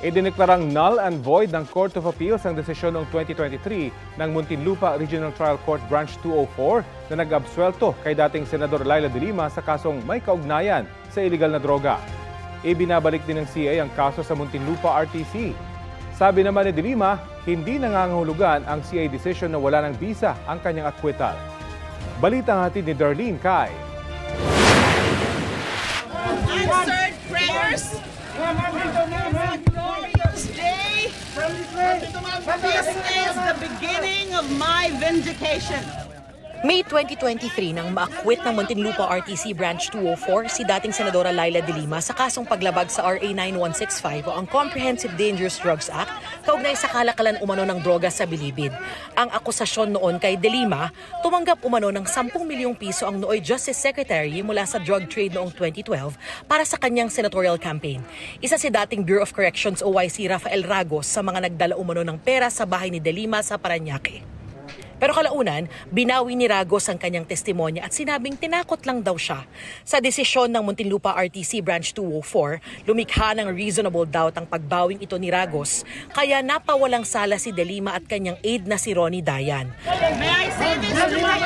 Idineklarang null and void ng Court of Appeals ang desisyon noong 2023 ng Muntinlupa Regional Trial Court Branch 204 na nag-absuelto kay dating Senador Laila de Lima sa kasong may kaugnayan sa illegal na droga. Ibinabalik din ng CA ang kaso sa Muntinlupa RTC. Sabi naman ni de Lima, hindi nangangahulugan ang CA decision na wala ng bisa ang kanyang acquittal. Balitang hatid ni Darlene Kai. answered prayers. Glorious day. This is the beginning of my vindication. May 2023 nang maakwit ng Muntinlupa RTC Branch 204 si dating Senadora Laila de Lima sa kasong paglabag sa RA 9165 o ang Comprehensive Dangerous Drugs Act kaugnay sa kalakalan umano ng droga sa Bilibid. Ang akusasyon noon kay de Lima, tumanggap umano ng 10 milyong piso ang nooy Justice Secretary mula sa drug trade noong 2012 para sa kanyang senatorial campaign. Isa si dating Bureau of Corrections OYC Rafael Ragos sa mga nagdala umano ng pera sa bahay ni de Lima sa Paranaque. Pero kalaunan, binawi ni Ragos ang kanyang testimonya at sinabing tinakot lang daw siya. Sa desisyon ng Muntinlupa RTC Branch 204, lumikha ng reasonable doubt ang pagbawing ito ni Ragos, kaya napawalang sala si Delima at kanyang aide na si Ronnie Dayan. May I say this to my.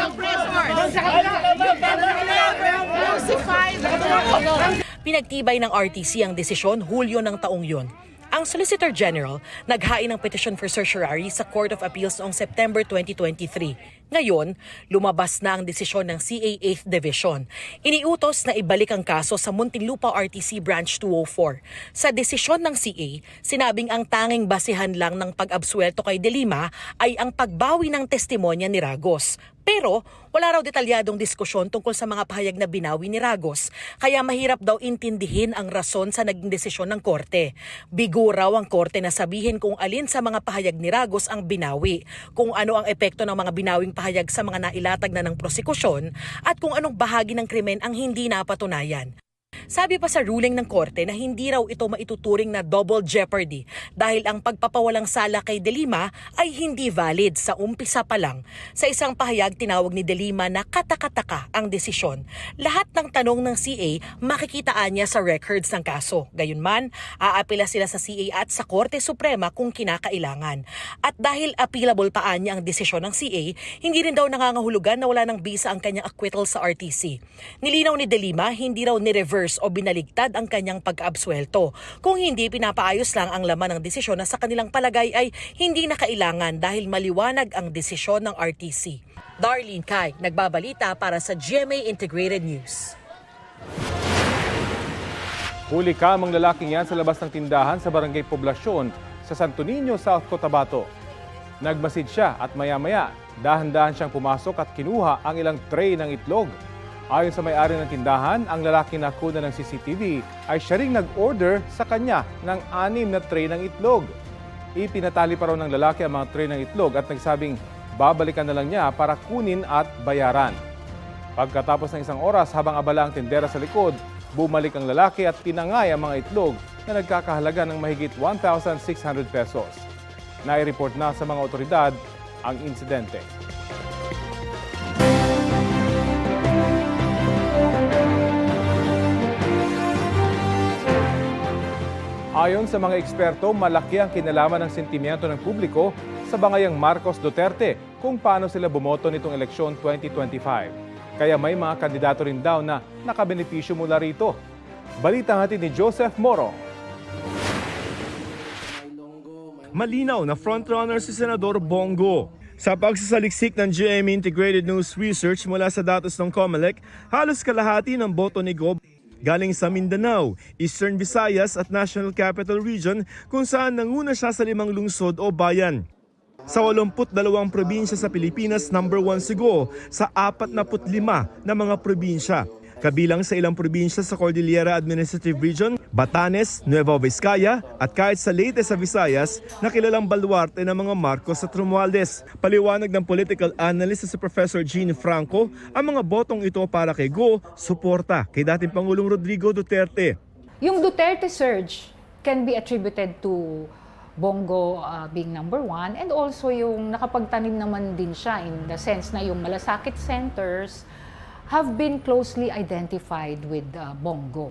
Pinagtibay ng RTC ang desisyon Hulyo ng taong yon. Ang Solicitor General naghain ng petition for certiorari sa Court of Appeals noong September 2023. Ngayon, lumabas na ang desisyon ng CA 8th Division. Iniutos na ibalik ang kaso sa Muntinlupa RTC Branch 204. Sa desisyon ng CA, sinabing ang tanging basihan lang ng pag-absuelto kay Delima ay ang pagbawi ng testimonya ni Ragos. Pero wala raw detalyadong diskusyon tungkol sa mga pahayag na binawi ni Ragos, kaya mahirap daw intindihin ang rason sa naging desisyon ng korte. Bigo raw ang korte na sabihin kung alin sa mga pahayag ni Ragos ang binawi, kung ano ang epekto ng mga binawing pahayag sa mga nailatag na ng prosekusyon, at kung anong bahagi ng krimen ang hindi napatunayan. Sabi pa sa ruling ng korte na hindi raw ito maituturing na double jeopardy dahil ang pagpapawalang sala kay Delima ay hindi valid sa umpisa pa lang. Sa isang pahayag tinawag ni Delima na katakataka ang desisyon. Lahat ng tanong ng CA makikitaan niya sa records ng kaso. Gayunman, aapila sila sa CA at sa Korte Suprema kung kinakailangan. At dahil appealable pa niya ang desisyon ng CA, hindi rin daw nangangahulugan na wala ng bisa ang kanyang acquittal sa RTC. Nilinaw ni Delima, hindi raw ni-reverse o binaligtad ang kanyang pag-absuelto. Kung hindi, pinapaayos lang ang laman ng desisyon na sa kanilang palagay ay hindi na kailangan dahil maliwanag ang desisyon ng RTC. Darlene Kai, nagbabalita para sa GMA Integrated News. Huli kamang lalaking yan sa labas ng tindahan sa barangay Poblasyon sa Santo Niño, South Cotabato. Nagmasid siya at maya-maya, dahan-dahan siyang pumasok at kinuha ang ilang tray ng itlog. Ayon sa may-ari ng tindahan, ang lalaki na kuna ng CCTV ay siya ring nag-order sa kanya ng anim na tray ng itlog. Ipinatali pa raw ng lalaki ang mga tray ng itlog at nagsabing babalikan na lang niya para kunin at bayaran. Pagkatapos ng isang oras habang abala ang tindera sa likod, bumalik ang lalaki at pinangay ang mga itlog na nagkakahalaga ng mahigit 1,600 pesos. Nai-report na sa mga otoridad ang insidente. Ayon sa mga eksperto, malaki ang kinalaman ng sentimiento ng publiko sa bangayang Marcos Duterte kung paano sila bumoto nitong eleksyon 2025. Kaya may mga kandidato rin daw na nakabenepisyo mula rito. Balita hatid ni Joseph Moro. Malinaw na frontrunner si Senador Bongo. Sa pagsasaliksik ng GMA Integrated News Research mula sa datos ng COMELEC, halos kalahati ng boto ni Gob galing sa Mindanao, Eastern Visayas at National Capital Region kung saan nanguna siya sa limang lungsod o bayan. Sa 82 probinsya sa Pilipinas, number 1 si Go sa 45 na mga probinsya. Kabilang sa ilang probinsya sa Cordillera Administrative Region, Batanes, Nueva Vizcaya at kahit sa Leyte sa Visayas na kilalang baluarte ng mga Marcos at Romualdez. Paliwanag ng political analyst na si Professor Gene Franco, ang mga botong ito para kay Go, suporta kay dating Pangulong Rodrigo Duterte. Yung Duterte surge can be attributed to Bongo uh, being number one and also yung nakapagtanim naman din siya in the sense na yung malasakit centers have been closely identified with uh, Bongo.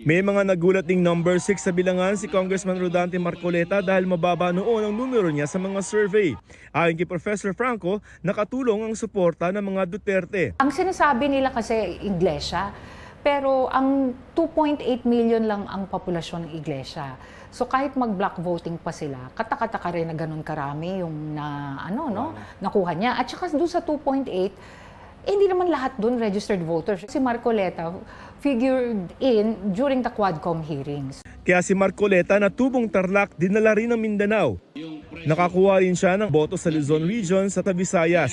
May mga nagulat ding number 6 sa bilangan si Congressman Rodante Marcoleta dahil mababa noon ang numero niya sa mga survey. Ayon kay Professor Franco, nakatulong ang suporta ng mga Duterte. Ang sinasabi nila kasi iglesia, pero ang 2.8 million lang ang populasyon ng iglesia. So kahit mag-block voting pa sila, katakataka rin na ganun karami yung na ano no, nakuha niya. At saka doon sa 2.8, eh, hindi naman lahat doon registered voters. Si Marcoleta figured in during the Quadcom hearings. Kaya si Marcoleta na tubong Tarlac dinala rin ng Mindanao. Nakakuha rin siya ng boto sa Luzon Region sa Visayas.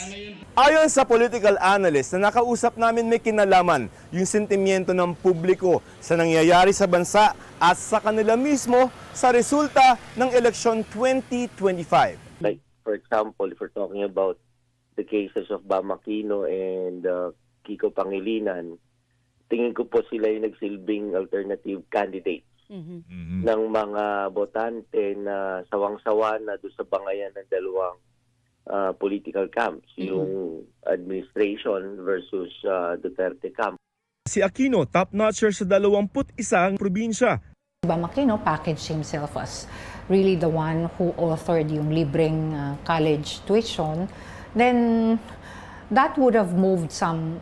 Ayon sa political analyst na nakausap namin may kinalaman yung sentimiento ng publiko sa nangyayari sa bansa at sa kanila mismo sa resulta ng eleksyon 2025. Like, for example, if we're talking about the cases of Bamakino and uh, Kiko Pangilinan, tingin ko po sila yung nagsilbing alternative candidates. Ng mga botante na sawang-sawa na doon sa bangayan ng dalawang uh, political camps, yung administration versus uh, Duterte camp. Si Aquino, top-notcher sa 21 probinsya. Bamakino packaged himself as really the one who authored yung libreng uh, college tuition, then that would have moved some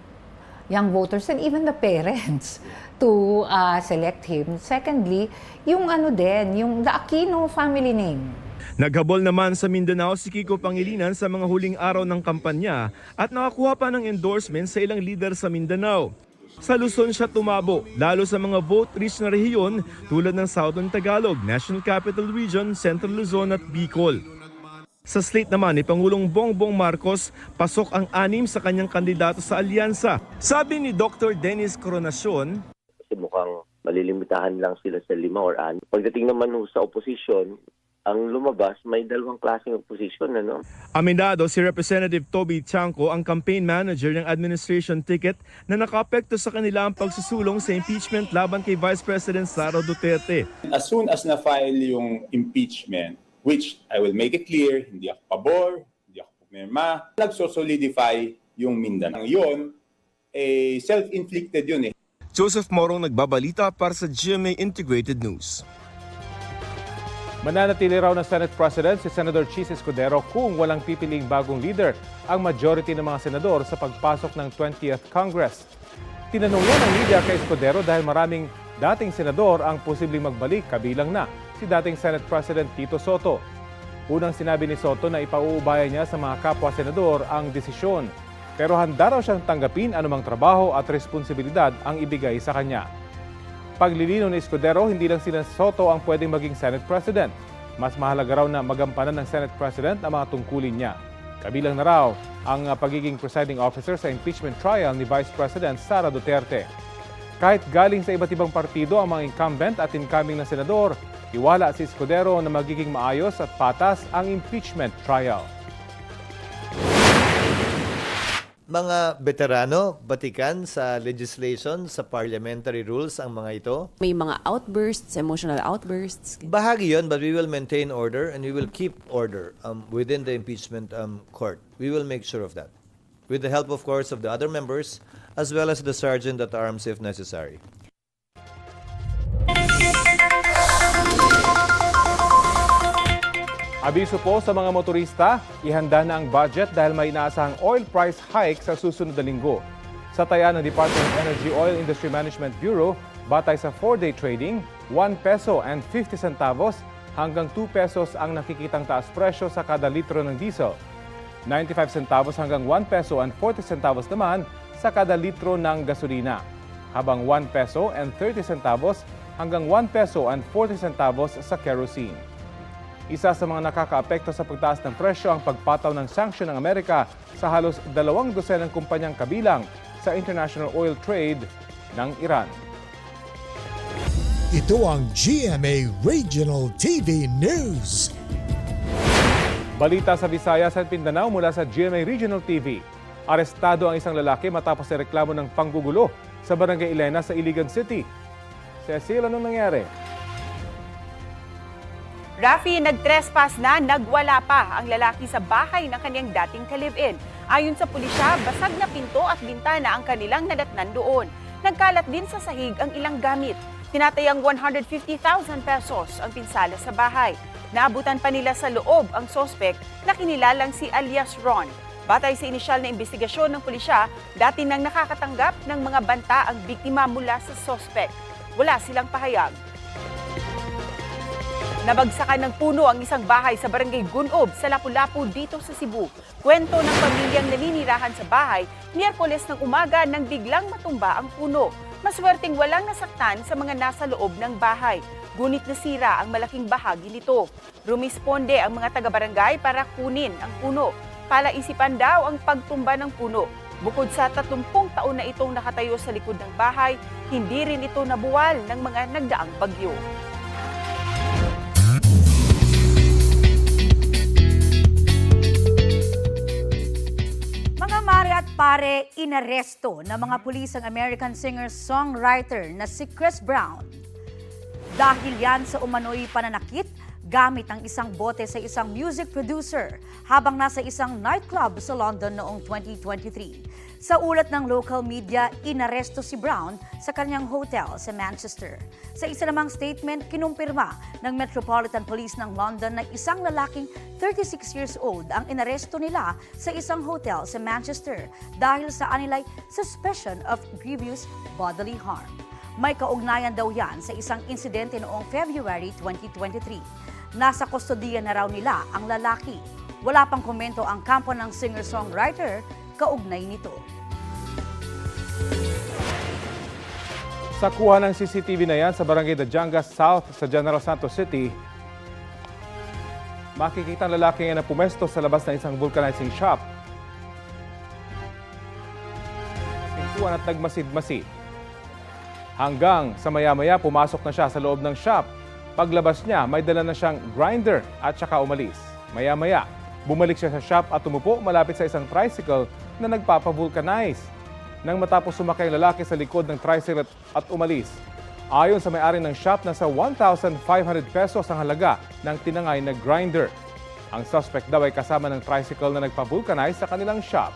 young voters and even the parents to uh, select him. Secondly, yung ano din, yung the Aquino family name. Naghabol naman sa Mindanao si Kiko Pangilinan sa mga huling araw ng kampanya at nakakuha pa ng endorsement sa ilang leader sa Mindanao. Sa Luzon siya tumabo, lalo sa mga vote-rich na rehiyon tulad ng Southern Tagalog, National Capital Region, Central Luzon at Bicol. Sa slate naman ni Pangulong Bongbong Marcos, pasok ang anim sa kanyang kandidato sa alyansa. Sabi ni Dr. Dennis Coronacion, Kasi mukhang malilimitahan lang sila sa lima or anim. Pagdating naman sa opposition, ang lumabas may dalawang klaseng opposition, ano? Aminado si Representative Toby Chanco ang campaign manager ng administration ticket na nakapekto sa kanila ang pagsusulong sa impeachment laban kay Vice President Sara Duterte. as soon as na-file yung impeachment, which I will make it clear, hindi ako pabor, hindi ako pumirma, nagsosolidify yung Mindanao. Yun, eh, self-inflicted yun eh. Joseph Morong nagbabalita para sa GMA Integrated News. Mananatili raw ng Senate President si Senator Chis Escudero kung walang pipiling bagong leader ang majority ng mga senador sa pagpasok ng 20th Congress. Tinanong yan ng media kay Escudero dahil maraming dating senador ang posibleng magbalik kabilang na si dating Senate President Tito Soto. Unang sinabi ni Soto na ipauubaya niya sa mga kapwa senador ang desisyon pero handa raw siyang tanggapin anumang trabaho at responsibilidad ang ibigay sa kanya. Paglilino ni Escudero, hindi lang sila Soto ang pwedeng maging Senate President. Mas mahalaga raw na magampanan ng Senate President ang mga tungkulin niya. Kabilang na raw ang pagiging presiding officer sa impeachment trial ni Vice President Sara Duterte. Kahit galing sa iba't ibang partido ang mga incumbent at incoming na senador, iwala si Escudero na magiging maayos at patas ang impeachment trial. Mga veterano, batikan sa legislation, sa parliamentary rules ang mga ito. May mga outbursts, emotional outbursts. Bahagi yon but we will maintain order and we will keep order um, within the impeachment um, court. We will make sure of that. With the help, of course, of the other members as well as the sergeant at arms if necessary. Abiso po sa mga motorista, ihanda na ang budget dahil may inaasahang oil price hike sa susunod na linggo. Sa taya ng Department of Energy Oil Industry Management Bureau, batay sa 4-day trading, 1 peso and 50 centavos hanggang 2 pesos ang nakikitang taas presyo sa kada litro ng diesel. 95 centavos hanggang 1 peso and 40 centavos naman sa kada litro ng gasolina. Habang 1 peso and 30 centavos hanggang 1 peso and 40 centavos sa kerosene. Isa sa mga nakakaapekto sa pagtaas ng presyo ang pagpataw ng sanksyon ng Amerika sa halos dalawang dosenang kumpanyang kabilang sa international oil trade ng Iran. Ito ang GMA Regional TV News. Balita sa Visayas at Mindanao mula sa GMA Regional TV. Arestado ang isang lalaki matapos sa reklamo ng panggugulo sa Barangay Elena sa Iligan City. Cecil, anong nangyari? Rafi, nag-trespass na, nagwala pa ang lalaki sa bahay ng kanyang dating kalivin. Ayon sa pulisya, basag na pinto at bintana ang kanilang nadatnan doon. Nagkalat din sa sahig ang ilang gamit. Tinatayang 150,000 pesos ang pinsala sa bahay. Naabutan pa nila sa loob ang sospek na kinilalang si alias Ron. Batay sa inisyal na investigasyon ng pulisya, dati nang nakakatanggap ng mga banta ang biktima mula sa sospek. Wala silang pahayag. Nabagsakan ng puno ang isang bahay sa barangay Gunob sa Lapu-Lapu dito sa Cebu. Kwento ng pamilyang naninirahan sa bahay, Miyerkules ng umaga nang biglang matumba ang puno. Maswerteng walang nasaktan sa mga nasa loob ng bahay. Gunit nasira ang malaking bahagi nito. Rumisponde ang mga taga-barangay para kunin ang puno. Palaisipan daw ang pagtumba ng puno. Bukod sa 30 taon na itong nakatayo sa likod ng bahay, hindi rin ito nabuwal ng mga nagdaang bagyo. Mare at pare, inaresto ng mga pulis ang American singer-songwriter na si Chris Brown. Dahil yan sa umano'y pananakit gamit ang isang bote sa isang music producer habang nasa isang nightclub sa London noong 2023. Sa ulat ng local media, inaresto si Brown sa kanyang hotel sa Manchester. Sa isa namang statement, kinumpirma ng Metropolitan Police ng London na isang lalaking 36 years old ang inaresto nila sa isang hotel sa Manchester dahil sa anilay suspicion of grievous bodily harm. May kaugnayan daw yan sa isang insidente noong February 2023. Nasa kustodiya na raw nila ang lalaki. Wala pang komento ang kampo ng singer-songwriter kaugnay nito. Sa kuha ng CCTV na yan sa Barangay Dajangas South sa General Santos City, makikita ang lalaki nga na pumesto sa labas ng isang vulcanizing shop. Pintuan at nagmasid-masid. Hanggang sa maya-maya pumasok na siya sa loob ng shop. Paglabas niya, may dala na siyang grinder at saka umalis. Maya-maya, bumalik siya sa shop at tumupo malapit sa isang tricycle na nagpapavulcanize. Nang matapos sumakay ang lalaki sa likod ng tricycle at, umalis. Ayon sa may-ari ng shop, nasa 1,500 pesos ang halaga ng tinangay na grinder. Ang suspect daw ay kasama ng tricycle na nagpavulcanize sa kanilang shop.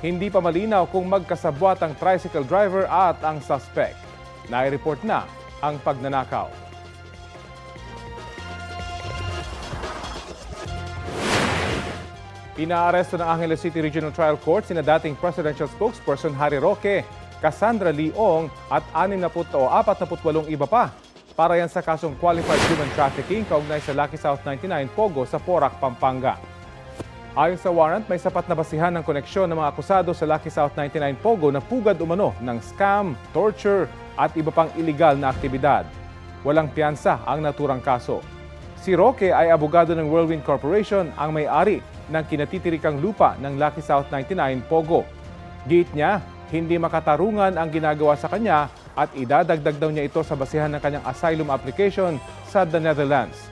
Hindi pa malinaw kung magkasabwat ang tricycle driver at ang suspect. Nai-report na ang pagnanakaw. Inaaresto ng Angeles City Regional Trial Court sina dating presidential spokesperson Harry Roque, Cassandra Leong at 60 o 48 iba pa para yan sa kasong qualified human trafficking kaugnay sa Lucky South 99 Pogo sa Porac, Pampanga. Ayon sa warrant, may sapat na basihan ng koneksyon ng mga akusado sa Lucky South 99 Pogo na pugad umano ng scam, torture at iba pang illegal na aktibidad. Walang piyansa ang naturang kaso. Si Roque ay abogado ng Whirlwind Corporation, ang may-ari ng kinatitirikang lupa ng Lucky South 99 Pogo. Gate niya, hindi makatarungan ang ginagawa sa kanya at idadagdag daw niya ito sa basihan ng kanyang asylum application sa the Netherlands.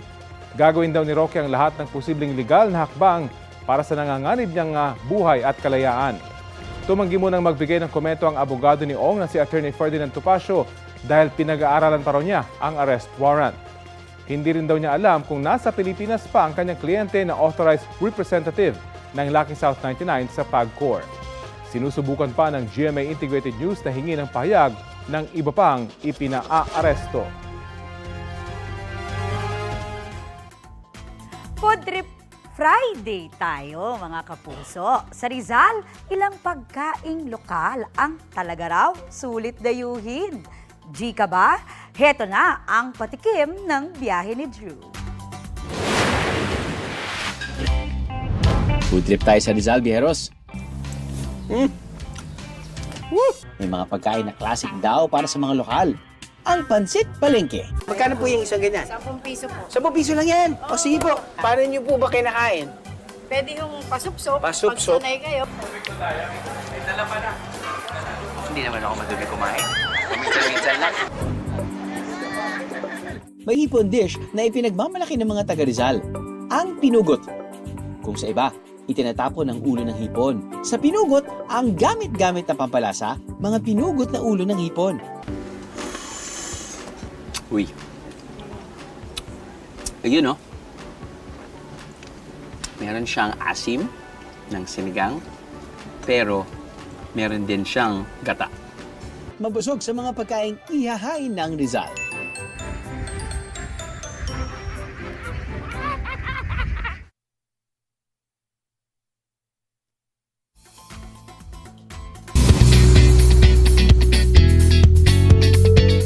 Gagawin daw ni Roque ang lahat ng posibleng legal na hakbang para sa nanganganib niyang ah, buhay at kalayaan. Tumanggi munang magbigay ng komento ang abogado ni Ong na si Attorney Ferdinand Tupacio dahil pinag-aaralan pa raw niya ang arrest warrant. Hindi rin daw niya alam kung nasa Pilipinas pa ang kanyang kliyente na authorized representative ng Lucky South 99 sa PAGCOR. Sinusubukan pa ng GMA Integrated News na hingi ng pahayag ng iba pang ipinaa-aresto. Food trip Friday tayo mga kapuso. Sa Rizal, ilang pagkaing lokal ang talaga raw sulit dayuhin. G ka ba? Heto na ang patikim ng biyahe ni Drew. Food trip tayo sa Rizal, Bieros. Hmm. Woo! May mga pagkain na classic daw para sa mga lokal. Ang pansit palengke. Magkano po yung isang ganyan? 10 piso po. 10 piso lang yan. O sige po, paano nyo po ba kinakain? Pwede yung pasupsop. Pasupsop? Pag sanay kayo. Hindi naman ako madumi kumain. May hipon dish na ipinagmamalaki ng mga taga Rizal. Ang pinugot. Kung sa iba, itinatapon ang ulo ng hipon. Sa pinugot, ang gamit-gamit na pampalasa, mga pinugot na ulo ng hipon. Uy. Ayun no? Meron siyang asim ng sinigang, pero meron din siyang gata mabusog sa mga pagkaing ihahain ng Rizal.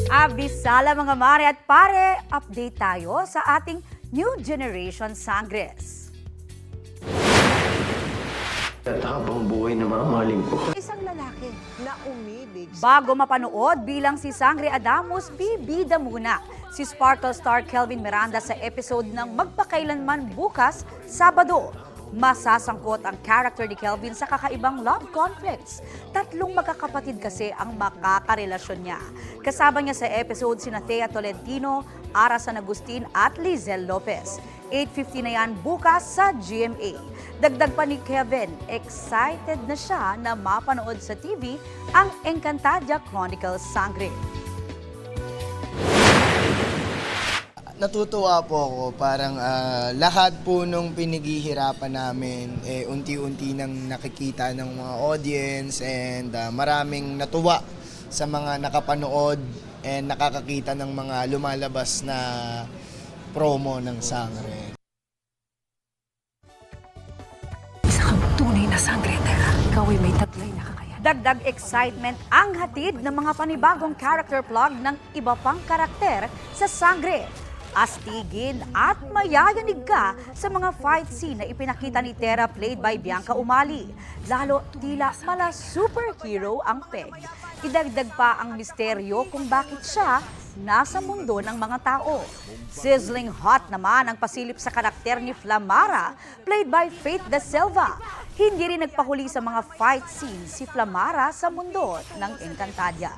Abisala mga mare at pare, update tayo sa ating New Generation Sangres. Tatapang buhay ng mga ko. Bago mapanood bilang si Sangre Adamus, bibida muna si Sparkle star Kelvin Miranda sa episode ng Magpakailanman bukas, Sabado. Masasangkot ang character ni Kelvin sa kakaibang love conflicts. Tatlong magkakapatid kasi ang makakarelasyon niya. Kasama niya sa episode sina Thea Tolentino, Ara San Agustin at Lizelle Lopez. 8.50 na yan bukas sa GMA. Dagdag pa ni Kevin, excited na siya na mapanood sa TV ang Encantadia Chronicles Sangre. Natutuwa po ako, parang ah, lahat po nung pinaghihirapan namin, eh, unti-unti nang nakikita ng mga audience and ah, maraming natuwa sa mga nakapanood and nakakakita ng mga lumalabas na promo ng Sangre. Tunay na sangre, Tera. Ikaw ay may taglay na kakayahan. Dagdag excitement ang hatid ng mga panibagong character plug ng iba pang karakter sa Sangre. Astigin at mayayanig ka sa mga fight scene na ipinakita ni Tera played by Bianca Umali. Lalo tila mala superhero ang Peg. Idagdag pa ang misteryo kung bakit siya nasa mundo ng mga tao. Sizzling hot naman ang pasilip sa karakter ni Flamara, played by Faith Da Silva. Hindi rin nagpahuli sa mga fight scenes si Flamara sa mundo ng Encantadia.